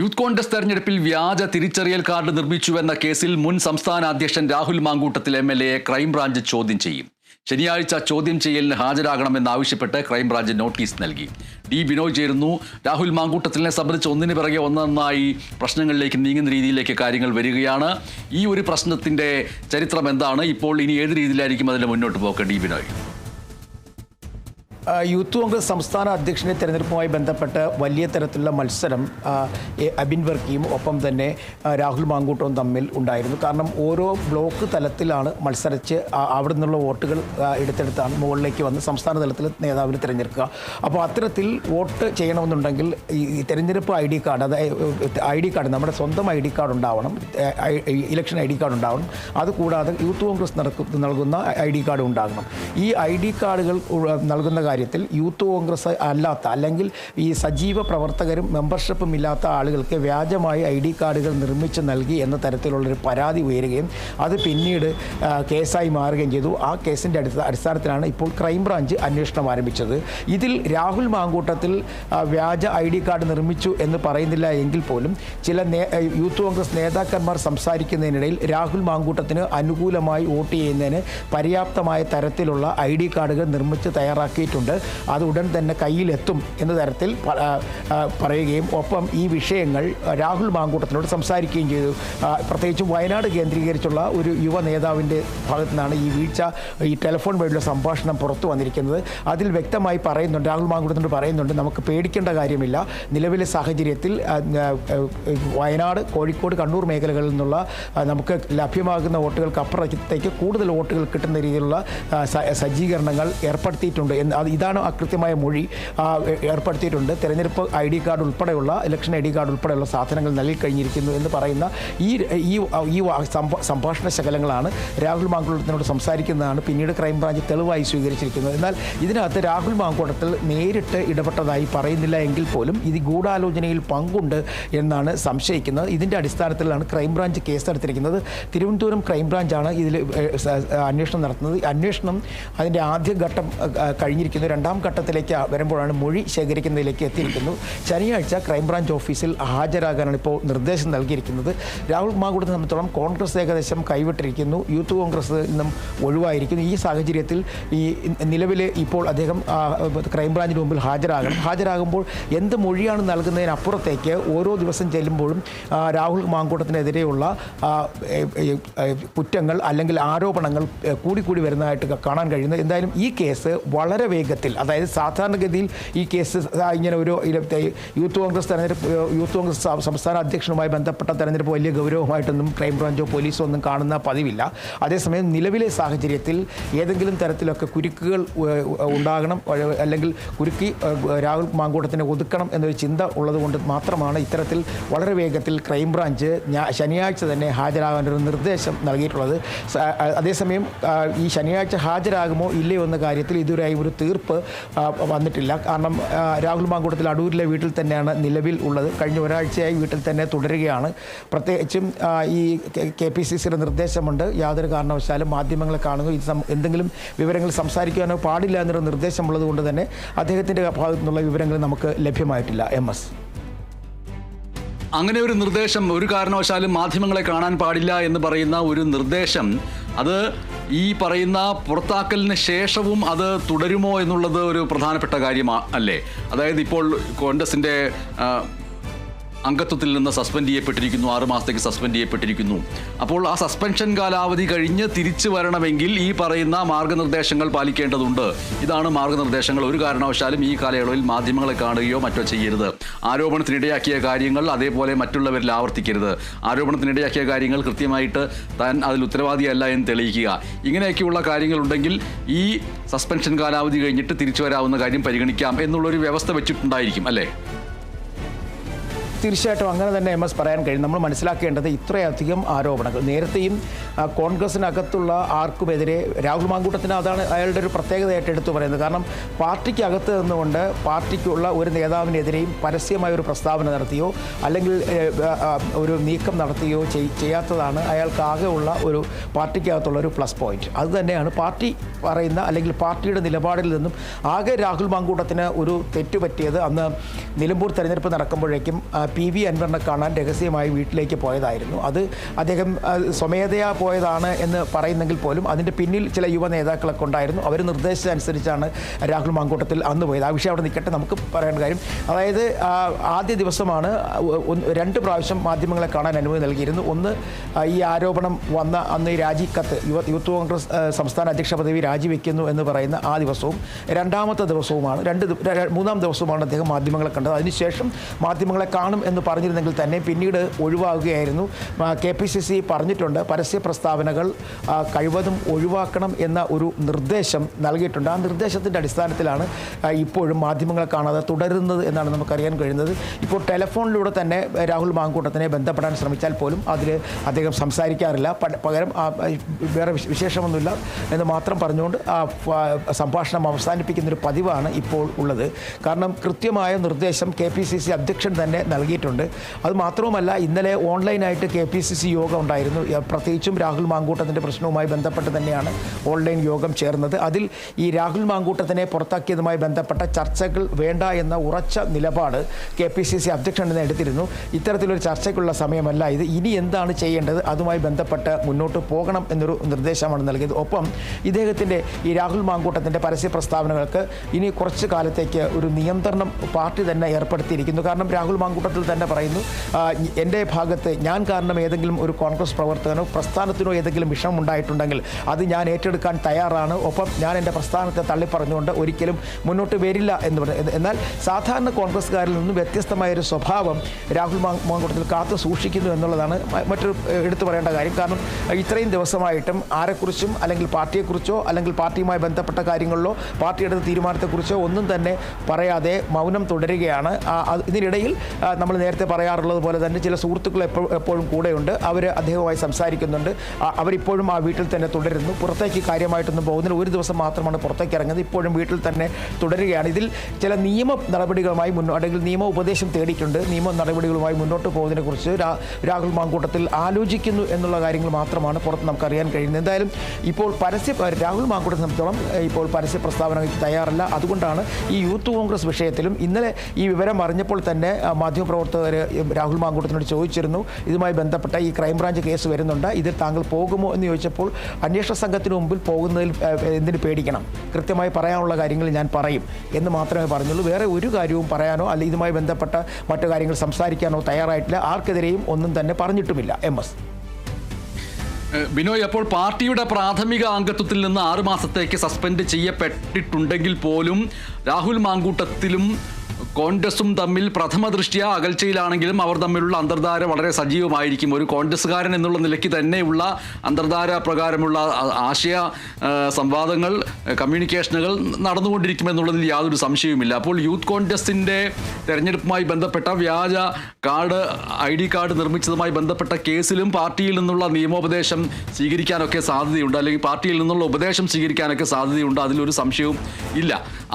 Youth Congress തെരഞ്ഞെടുപ്പിൽ വ്യാജ തിരിച്ചറിയൽ കാർഡ് നിർമ്മിച്ചുവെന്ന കേസിൽ മുൻ സംസ്ഥാന അധ്യക്ഷൻ രാഹുൽ മാങ്കൂട്ടത്തിൽ എം എൽ എയെ ക്രൈംബ്രാഞ്ച് ചോദ്യം ചെയ്യും. ശനിയാഴ്ച ചോദ്യം ചെയ്യലിന് ഹാജരാകണമെന്നാവശ്യപ്പെട്ട് ക്രൈംബ്രാഞ്ച് നോട്ടീസ് നൽകി. ഡി ബിനോയ് ചേരുന്നു. രാഹുൽ മാങ്കൂട്ടത്തിനെ സംബന്ധിച്ച് ഒന്നിന് പിറകെ ഒന്നൊന്നായി പ്രശ്നങ്ങളിലേക്ക് നീങ്ങുന്ന രീതിയിലേക്ക് കാര്യങ്ങൾ വരികയാണ്. ഈ ഒരു പ്രശ്നത്തിന്റെ ചരിത്രം എന്താണ്? ഇപ്പോൾ ഇനി ഏത് രീതിയിലായിരിക്കും അതിന്റെ മുന്നോട്ട് പോക്ക്? ഡി ബിനോയ്. യൂത്ത് കോൺഗ്രസ് സംസ്ഥാന അധ്യക്ഷനെ തെരഞ്ഞെടുപ്പുമായി ബന്ധപ്പെട്ട് വലിയ തരത്തിലുള്ള മത്സരം അബിൻ വർക്കിയും ഒപ്പം തന്നെ രാഹുൽ മാങ്കൂട്ടവും തമ്മിൽ ഉണ്ടായിരുന്നു. കാരണം ഓരോ ബ്ലോക്ക് തലത്തിലാണ് മത്സരിച്ച് അവിടെ നിന്നുള്ള വോട്ടുകൾ എടുത്തെടുത്താണ് മുകളിലേക്ക് വന്ന് സംസ്ഥാന തലത്തിൽ നേതാവിനെ തിരഞ്ഞെടുക്കുക. അപ്പോൾ അത്തരത്തിൽ വോട്ട് ചെയ്യണമെന്നുണ്ടെങ്കിൽ ഈ തിരഞ്ഞെടുപ്പ് ഐ ഡി കാർഡ് അതായത് ഐ ഡി കാർഡ് നമ്മുടെ സ്വന്തം ഐ ഡി കാർഡ് ഉണ്ടാവണം ഇലക്ഷൻ ഐ ഡി കാർഡ് ഉണ്ടാവണം. അതുകൂടാതെ യൂത്ത് കോൺഗ്രസ് നടക്കുന്ന നൽകുന്ന ഐ ഡി കാർഡ് ഉണ്ടാകണം. ഈ ഐ ഡി കാർഡുകൾ നൽകുന്ന കാര്യത്തിൽ യൂത്ത് കോൺഗ്രസ് അല്ലാത്ത അല്ലെങ്കിൽ ഈ സജീവ പ്രവർത്തകരും മെമ്പർഷിപ്പും ഇല്ലാത്ത ആളുകൾക്ക് വ്യാജമായി ഐ ഡി കാർഡുകൾ നിർമ്മിച്ച് നൽകി എന്ന തരത്തിലുള്ളൊരു പരാതി ഉയരുകയും അത് പിന്നീട് കേസായി മാറുകയും ചെയ്തു. ആ കേസിന്റെ അടിസ്ഥ അടിസ്ഥാനത്തിലാണ് ഇപ്പോൾ ക്രൈംബ്രാഞ്ച് അന്വേഷണം ആരംഭിച്ചത്. ഇതിൽ രാഹുൽ മാങ്കൂട്ടത്തിൽ വ്യാജ ഐ ഡി കാർഡ് നിർമ്മിച്ചു എന്ന് പറയുന്നില്ല എങ്കിൽ പോലും ചില യൂത്ത് കോൺഗ്രസ് നേതാക്കന്മാർ സംസാരിക്കുന്നതിനിടയിൽ രാഹുൽ മാങ്കൂട്ടത്തിന് അനുകൂലമായി വോട്ട് ചെയ്യുന്നതിന് പര്യാപ്തമായ തരത്തിലുള്ള ഐ ഡി കാർഡുകൾ നിർമ്മിച്ച് തയ്യാറാക്കിയിട്ടുണ്ട്. അത് ഉടൻ തന്നെ കയ്യിലെത്തും എന്ന തരത്തിൽ പറയുകയും ഒപ്പം ഈ വിഷയങ്ങൾ രാഹുൽ മാങ്കൂട്ടത്തിനോട് സംസാരിക്കുകയും ചെയ്തു. പ്രത്യേകിച്ച് വയനാട് കേന്ദ്രീകരിച്ചുള്ള ഒരു യുവ നേതാവിന്റെ ഭാഗത്തു നിന്നാണ് ഈ വീഴ്ച ഈ ടെലിഫോൺ വഴിയുള്ള സംഭാഷണം പുറത്തു വന്നിരിക്കുന്നത്. അതിൽ വ്യക്തമായി പറയുന്നുണ്ട് രാഹുൽ മാങ്കൂട്ടത്തിനോട് പറയുന്നുണ്ട് നമുക്ക് പേടിക്കേണ്ട കാര്യമില്ല. നിലവിലെ സാഹചര്യത്തിൽ വയനാട് കോഴിക്കോട് കണ്ണൂർ മേഖലകളിൽ നിന്നുള്ള നമുക്ക് ലഭ്യമാകുന്ന വോട്ടുകൾക്ക് അപ്പുറത്തേക്ക് കൂടുതൽ വോട്ടുകൾ കിട്ടുന്ന രീതിയിലുള്ള സജ്ജീകരണങ്ങൾ ഏർപ്പെടുത്തിയിട്ടുണ്ട്. എന്ന് അത് ഇതാണ് അകൃത്യമായ കൃത്യമായ മൊഴി ഏർപ്പെടുത്തിയിട്ടുണ്ട്. തെരഞ്ഞെടുപ്പ് ഐ ഡി കാർഡ് ഉൾപ്പെടെയുള്ള ഇലക്ഷൻ ഐ ഡി കാർഡ് ഉൾപ്പെടെയുള്ള സാധനങ്ങൾ നൽകി കഴിഞ്ഞിരിക്കുന്നു എന്ന് പറയുന്ന ഈ ഈ ഈ സംഭാഷണ ശകലങ്ങളാണ് രാഹുൽ മാങ്കുളത്തിനോട് സംസാരിക്കുന്നതാണ് പിന്നീട് ക്രൈംബ്രാഞ്ച് തെളിവായി സ്വീകരിച്ചിരിക്കുന്നത് എന്നാൽ ഇതിനകത്ത് രാഹുൽ മാങ്കുളത്തിൽ നേരിട്ട് ഇടപെട്ടതായി പറയുന്നില്ല എങ്കിൽ പോലും ഇത് ഗൂഢാലോചനയിൽ പങ്കുണ്ട് എന്നാണ് സംശയിക്കുന്നത്. ഇതിന്റെ അടിസ്ഥാനത്തിലാണ് ക്രൈംബ്രാഞ്ച് കേസെടുത്തിരിക്കുന്നത്. തിരുവനന്തപുരം ക്രൈംബ്രാഞ്ചാണ് ഇതിൽ അന്വേഷണം നടത്തുന്നത്. അന്വേഷണം അതിന്റെ ആദ്യ ഘട്ടം അഹ്, രണ്ടാം ഘട്ടത്തിലേക്ക് വരുമ്പോഴാണ് മൊഴി ശേഖരിക്കുന്നതിലേക്ക് എത്തിയിരിക്കുന്നു. ശനിയാഴ്ച ക്രൈംബ്രാഞ്ച് ഓഫീസിൽ ഹാജരാകാനാണ് ഇപ്പോൾ നിർദ്ദേശം നൽകിയിരിക്കുന്നത്. രാഹുൽ മാഗൂഡിനെ സംബന്ധിച്ചോളം കോൺഗ്രസ് ഏകദേശം കൈവിട്ടിരിക്കുന്നു. യൂത്ത് കോൺഗ്രസ് നിന്നും ഒഴിവായിരിക്കുന്നു. ഈ സാഹചര്യത്തിൽ ഈ നിലവിൽ ഇപ്പോൾ അദ്ദേഹം ക്രൈംബ്രാഞ്ചിന് മുമ്പിൽ ഹാജരാകണം. ഹാജരാകുമ്പോൾ എന്ത് മൊഴിയാണ് നൽകുന്നതിനപ്പുറത്തേക്ക് ഓരോ ദിവസം ചെല്ലുമ്പോഴും രാഹുൽ മാങ്കൂട്ടത്തിനെതിരെയുള്ള കുറ്റങ്ങൾ അല്ലെങ്കിൽ ആരോപണങ്ങൾ കൂടിക്കൂടി വരുന്നതായിട്ട് കാണാൻ കഴിയുന്നത്. എന്തായാലും ഈ കേസ് വളരെ വേഗത്തിൽ അതായത് സാധാരണഗതിയിൽ ഈ കേസ് ഇങ്ങനെ ഒരു യൂത്ത് കോൺഗ്രസ് തെരഞ്ഞെടുപ്പ് യൂത്ത് കോൺഗ്രസ് സംസ്ഥാന അധ്യക്ഷനുമായി ബന്ധപ്പെട്ട തെരഞ്ഞെടുപ്പ് വലിയ ഗൗരവമായിട്ടൊന്നും ക്രൈംബ്രാഞ്ചോ പോലീസോ ഒന്നും കാണുന്ന പതിവില്ല. അതേസമയം നിലവിലെ സാഹചര്യത്തിൽ ഏതെങ്കിലും തരത്തിലൊക്കെ കുരുക്കുകൾ ഉണ്ടാകണം അല്ലെങ്കിൽ കുരുക്കി രാഹുൽ മാങ്കൂട്ടത്തിനെ ഒതുക്കണം എന്നൊരു ചിന്ത ഉള്ളതുകൊണ്ട് മാത്രമാണ് ഇത്തരത്തിൽ വളരെ വേഗത്തിൽ ക്രൈംബ്രാഞ്ച് ശനിയാഴ്ച തന്നെ ഹാജരാകാൻ ഒരു നിർദ്ദേശം നൽകിയിട്ടുള്ളത്. അതേസമയം ഈ ശനിയാഴ്ച ഹാജരാകുമോ ഇല്ലയോ എന്ന കാര്യത്തിൽ ഇതുവരെയായി ഒരു തീർപ്പ് ആ, വന്നിട്ടില്ല. കാരണം രാഹുൽ മാങ്കൂട്ടത്തിൽ അടൂരിലെ വീട്ടിൽ തന്നെയാണ് നിലവിൽ ഉള്ളത്. കഴിഞ്ഞ ഒരാഴ്ചയായി വീട്ടിൽ തന്നെ തുടരുകയാണ്. പ്രത്യേകിച്ചും ഈ കെ പി സി സിയുടെ നിർദ്ദേശമുണ്ട്. യാതൊരു കാരണവശാലും മാധ്യമങ്ങളെ കാണുകയോ ഇത് എന്തെങ്കിലും വിവരങ്ങൾ സംസാരിക്കാനോ പാടില്ല എന്നൊരു നിർദ്ദേശമുള്ളത് കൊണ്ട് തന്നെ അദ്ദേഹത്തിന്റെ ഭാഗത്തു നിന്നുള്ള വിവരങ്ങൾ നമുക്ക് ലഭ്യമായിട്ടില്ല. M S. അങ്ങനെ ഒരു നിർദ്ദേശം ഒരു കാരണവശാലും മാധ്യമങ്ങളെ കാണാൻ പാടില്ല എന്ന് പറയുന്ന ഒരു നിർദ്ദേശം അത് ഈ പറയുന്ന പുറത്താക്കലിന് ശേഷവും അത് തുടരുമോ എന്നുള്ളത് ഒരു പ്രധാനപ്പെട്ട കാര്യമാണ് അല്ലേ? അതായത് ഇപ്പോൾ കോൺഗ്രസിന്റെ അംഗത്വത്തിൽ നിന്ന് സസ്പെൻഡ് ചെയ്യപ്പെട്ടിരിക്കുന്നു. ആറ് മാസത്തേക്ക് സസ്പെൻഡ് ചെയ്യപ്പെട്ടിരിക്കുന്നു. അപ്പോൾ ആ സസ്പെൻഷൻ കാലാവധി കഴിഞ്ഞ് തിരിച്ചു വരണമെങ്കിൽ ഈ പറയുന്ന മാർഗനിർദ്ദേശങ്ങൾ പാലിക്കേണ്ടതുണ്ട്. ഇതാണ് മാർഗനിർദ്ദേശങ്ങൾ. ഒരു കാരണവശാലും ഈ കാലയളവിൽ മാധ്യമങ്ങളെ കാണുകയോ മറ്റോ ചെയ്യരുത്. ആരോപണത്തിനിടയാക്കിയ കാര്യങ്ങൾ അതേപോലെ മറ്റുള്ളവരിൽ ആവർത്തിക്കരുത്. ആരോപണത്തിനിടയാക്കിയ കാര്യങ്ങൾ കൃത്യമായിട്ട് താൻ അതിൽ ഉത്തരവാദിയല്ല എന്ന് തെളിയിക്കുക. ഇങ്ങനെയൊക്കെയുള്ള കാര്യങ്ങളുണ്ടെങ്കിൽ ഈ സസ്പെൻഷൻ കാലാവധി കഴിഞ്ഞിട്ട് തിരിച്ചു വരാവുന്ന കാര്യം പരിഗണിക്കാം. എന്നുള്ളൊരു വ്യവസ്ഥ വെച്ചിട്ടുണ്ടായിരിക്കും അല്ലേ? തീർച്ചയായിട്ടും അങ്ങനെ തന്നെ എം എസ് പറയാൻ കഴിയും. നമ്മൾ മനസ്സിലാക്കേണ്ടത് ഇത്രയധികം ആരോപണങ്ങൾ. നേരത്തെയും കോൺഗ്രസിനകത്തുള്ള ആർക്കുമെതിരെ രാഹുൽ മാങ്കൂട്ടത്തിന് അതാണ് അയാളുടെ ഒരു പ്രത്യേകതയായിട്ട് എടുത്തു പറയുന്നത്. കാരണം പാർട്ടിക്കകത്ത് നിന്നുകൊണ്ട് പാർട്ടിക്കുള്ള ഒരു നേതാവിനെതിരെയും പരസ്യമായ ഒരു പ്രസ്താവന നടത്തിയോ അല്ലെങ്കിൽ ഒരു നീക്കം നടത്തിയോ ചെയ്യാത്തതാണ് അയാൾക്കാകെ ഉള്ള ഒരു പാർട്ടിക്കകത്തുള്ള ഒരു പ്ലസ് പോയിന്റ്. അത് തന്നെയാണ് പാർട്ടി പറയുന്ന അല്ലെങ്കിൽ പാർട്ടിയുടെ നിലപാടിൽ നിന്നും ആകെ രാഹുൽ മാങ്കൂട്ടത്തിന് ഒരു തെറ്റുപറ്റിയത് അന്ന് നിലമ്പൂർ തെരഞ്ഞെടുപ്പ് നടക്കുമ്പോഴേക്കും പി വി അൻവറിനെ കാണാൻ രഹസ്യമായി വീട്ടിലേക്ക് പോയതായിരുന്നു. അത് അദ്ദേഹം സ്വമേധയാ പോയതാണ് എന്ന് പറയുന്നെങ്കിൽ പോലും അതിന്റെ പിന്നിൽ ചില യുവ നേതാക്കളൊക്കെ ഉണ്ടായിരുന്നു. അവർ നിർദ്ദേശിച്ചതനുസരിച്ചാണ് രാഹുൽ മാങ്കൂട്ടത്തിൽ അന്ന് പോയത്. ആ വിഷയം അവിടെ നിൽക്കട്ടെ നമുക്ക് പറയേണ്ട കാര്യം. അതായത് ആദ്യ ദിവസമാണ് രണ്ട് പ്രാവശ്യം മാധ്യമങ്ങളെ കാണാൻ അനുമതി നൽകിയിരുന്നു. ഒന്ന് ഈ ആരോപണം വന്ന അന്ന് ഈ രാജിക്കത്ത് യുവ യൂത്ത് കോൺഗ്രസ് സംസ്ഥാന അധ്യക്ഷ പദവി രാജിവെക്കുന്നു എന്ന് പറയുന്ന ആ ദിവസവും രണ്ടാമത്തെ ദിവസവുമാണ് രണ്ട് മൂന്നാം ദിവസവുമാണ് അദ്ദേഹം മാധ്യമങ്ങളെ കണ്ടത്. അതിനുശേഷം മാധ്യമങ്ങളെ കാണും എന്ന് പറഞ്ഞിരുന്നെങ്കിൽ തന്നെ പിന്നീട് ഒഴിവാകുകയായിരുന്നു. കെ പി സി സി പറഞ്ഞിട്ടുണ്ട് പരസ്യ പ്രസ്താവനകൾ കഴിവതും ഒഴിവാക്കണം എന്ന ഒരു നിർദ്ദേശം നൽകിയിട്ടുണ്ട്. ആ നിർദ്ദേശത്തിന്റെ അടിസ്ഥാനത്തിലാണ് ഇപ്പോഴും മാധ്യമങ്ങളെ കാണാതെ തുടരുന്നത് എന്നാണ് നമുക്കറിയാൻ കഴിയുന്നത്. ഇപ്പോൾ ടെലഫോണിലൂടെ തന്നെ രാഹുൽ മാങ്കൂട്ടത്തിനെ ബന്ധപ്പെടാൻ ശ്രമിച്ചാൽ പോലും അതിൽ അദ്ദേഹം സംസാരിക്കാറില്ല. പകരം വേറെ വിശേഷമൊന്നുമില്ല എന്ന് മാത്രം പറഞ്ഞുകൊണ്ട് ആ സംഭാഷണം അവസാനിപ്പിക്കുന്നൊരു പതിവാണ് ഇപ്പോൾ ഉള്ളത്. കാരണം കൃത്യമായ നിർദ്ദേശം കെ പി സി സി അധ്യക്ഷൻ തന്നെ നൽകിയിട്ടുണ്ട്. അത് മാത്രവുമല്ല ഇന്നലെ ഓൺലൈനായിട്ട് കെ പി സി സി യോഗം ഉണ്ടായിരുന്നു. പ്രത്യേകിച്ചും രാഹുൽ മാങ്കൂട്ടത്തിന്റെ പ്രശ്നവുമായി ബന്ധപ്പെട്ട് തന്നെയാണ് ഓൺലൈൻ യോഗം ചേർന്നത്. അതിൽ ഈ രാഹുൽ മാങ്കൂട്ടത്തിനെ പുറത്താക്കിയതുമായി ബന്ധപ്പെട്ട ചർച്ചകൾ വേണ്ട എന്ന ഉറച്ച നിലപാട് കെ പി സി സി അധ്യക്ഷൻ നിന്ന് എടുത്തിരുന്നു. ഇത്തരത്തിലൊരു ചർച്ചയ്ക്കുള്ള സമയമല്ല ഇത്. ഇനി എന്താണ് ചെയ്യേണ്ടത്? അതുമായി ബന്ധപ്പെട്ട് മുന്നോട്ട് പോകണം എന്നൊരു നിർദ്ദേശമാണ് നൽകിയത്. ഒപ്പം ഇദ്ദേഹത്തിന്റെ ഈ രാഹുൽ മാങ്കൂട്ടത്തിന്റെ പരസ്യ പ്രസ്താവനകൾക്ക് ഇനി കുറച്ച് കാലത്തേക്ക് ഒരു നിയന്ത്രണം പാർട്ടി തന്നെ ഏർപ്പെടുത്തിയിരിക്കുന്നു. കാരണം രാഹുൽ മാങ്കൂട്ടത്തിൽ തന്നെ പറയുന്നു എന്റെ ഭാഗത്ത് ഞാൻ കാരണം ഏതെങ്കിലും ഒരു കോൺഗ്രസ് പ്രവർത്തകനോ പ്രസ്ഥാനത്തിനോ ഏതെങ്കിലും വിഷമം ഉണ്ടായിട്ടുണ്ടെങ്കിൽ അത് ഞാൻ ഏറ്റെടുക്കാൻ തയ്യാറാണ്. ഒപ്പം ഞാൻ എന്റെ പ്രസ്ഥാനത്തെ തള്ളിപ്പറഞ്ഞുകൊണ്ട് ഒരിക്കലും മുന്നോട്ട് വരില്ല എന്ന് പറഞ്ഞു എന്നാൽ സാധാരണ കോൺഗ്രസ്സുകാരിൽ നിന്നും വ്യത്യസ്തമായ ഒരു സ്വഭാവം രാഹുൽ മാങ്കൂട്ടത്തിൽ കാത്തു സൂക്ഷിക്കുന്നു എന്നുള്ളതാണ് മറ്റൊരു എടുത്തു പറയേണ്ട കാര്യം. കാരണം ഇത്രയും ദിവസമായിട്ടും ആരെക്കുറിച്ചും അല്ലെങ്കിൽ പാർട്ടിയെക്കുറിച്ചോ അല്ലെങ്കിൽ പാർട്ടിയുമായി ബന്ധപ്പെട്ട കാര്യങ്ങളിലോ പാർട്ടി എടുത്ത തീരുമാനത്തെക്കുറിച്ചോ ഒന്നും തന്നെ പറയാതെ മൗനം തുടരുകയാണ്. ഇതിനിടയിൽ നമ്മൾ നേരത്തെ പറയാറുള്ളത് പോലെ തന്നെ ചില സുഹൃത്തുക്കൾ എപ്പോഴും കൂടെയുണ്ട്. അവർ അദ്ദേഹവുമായി സംസാരിക്കുന്നുണ്ട്. അവരിപ്പോഴും ആ വീട്ടിൽ തന്നെ തുടരുന്നു. പുറത്തേക്ക് കാര്യമായിട്ടൊന്നും പോകുന്നില്ല. ഒരു ദിവസം മാത്രമാണ് പുറത്തേക്ക് ഇറങ്ങുന്നത്. ഇപ്പോഴും വീട്ടിൽ തന്നെ തുടരുകയാണ്. ഇതിൽ ചില നിയമ നടപടികളുമായി മുന്നോട്ട് അല്ലെങ്കിൽ നിയമ ഉപദേശം തേടിയിട്ടുണ്ട്. നിയമ നടപടികളുമായി മുന്നോട്ട് പോകുന്നതിനെക്കുറിച്ച് രാഹുൽ മാങ്കൂട്ടത്തിൽ ആലോചിക്കുന്നു എന്നുള്ള കാര്യങ്ങൾ മാത്രമാണ് പുറത്ത് നമുക്കറിയാൻ കഴിയുന്നത്. എന്തായാലും ഇപ്പോൾ പരസ്യ രാഹുൽ മാങ്കൂട്ടത്തെ സംബന്ധിച്ചോളം ഇപ്പോൾ പരസ്യ പ്രസ്താവനയ്ക്ക് തയ്യാറല്ല. അതുകൊണ്ടാണ് ഈ യൂത്ത് കോൺഗ്രസ് വിഷയത്തിലും ഇന്നലെ ഈ വിവരം അറിഞ്ഞപ്പോൾ തന്നെ ആ, മാധ്യമപ്രവർത്തകർ രാഹുൽ മാങ്കൂട്ടത്തിനോട് ചോദിച്ചിരുന്നു. ഇതുമായി ബന്ധപ്പെട്ട ഈ ക്രൈംബ്രാഞ്ച് കേസ് വരുന്നുണ്ട്. ഇതിൽ താങ്കൾ പോകുമോ എന്ന് ചോദിച്ചപ്പോൾ അന്വേഷണ സംഘത്തിന് മുമ്പിൽ പോകുന്നതിൽ എന്തിന് പേടിക്കണം? കൃത്യമായി പറയാനുള്ള കാര്യങ്ങൾ ഞാൻ പറയും എന്ന് മാത്രമേ പറഞ്ഞുള്ളൂ. വേറെ ഒരു കാര്യവും പറയാനോ അല്ലെങ്കിൽ ഇതുമായി ബന്ധപ്പെട്ട മറ്റു കാര്യങ്ങൾ സംസാരിക്കാനോ തയ്യാറായിട്ടില്ല. ആർക്കെതിരെയും ഒന്നും തന്നെ പറഞ്ഞിട്ടുമില്ല. M S. ബിനോയ് അപ്പോൾ പാർട്ടിയുടെ പ്രാഥമിക അംഗത്വത്തിൽ നിന്ന് ആറുമാസത്തേക്ക് സസ്പെൻഡ് ചെയ്യപ്പെട്ടിട്ടുണ്ടെങ്കിൽ പോലും രാഹുൽ മാങ്കൂട്ടത്തിലും കോൺഗ്രസും തമ്മിൽ പ്രഥമ ദൃഷ്ടിയ അകൽച്ചയിലാണെങ്കിലും അവർ തമ്മിലുള്ള അന്തർധാര വളരെ സജീവമായിരിക്കും. ഒരു കോൺഗ്രസ്സുകാരൻ എന്നുള്ള നിലയ്ക്ക് തന്നെയുള്ള അന്തർധാര പ്രകാരമുള്ള ആശയ സംവാദങ്ങൾ കമ്മ്യൂണിക്കേഷനുകൾ നടന്നുകൊണ്ടിരിക്കുമെന്നുള്ളതിൽ യാതൊരു സംശയവുമില്ല. അപ്പോൾ യൂത്ത് കോൺഗ്രസിന്റെ തെരഞ്ഞെടുപ്പുമായി ബന്ധപ്പെട്ട വ്യാജ കാർഡ് ഐ ഡി കാർഡ് നിർമ്മിച്ചതുമായി ബന്ധപ്പെട്ട കേസിലും പാർട്ടിയിൽ നിന്നുള്ള നിയമോപദേശം സ്വീകരിക്കാനൊക്കെ സാധ്യതയുണ്ട്. അല്ലെങ്കിൽ പാർട്ടിയിൽ നിന്നുള്ള ഉപദേശം സ്വീകരിക്കാനൊക്കെ സാധ്യതയുണ്ട്. അതിലൊരു സംശയവും ഇല്ല.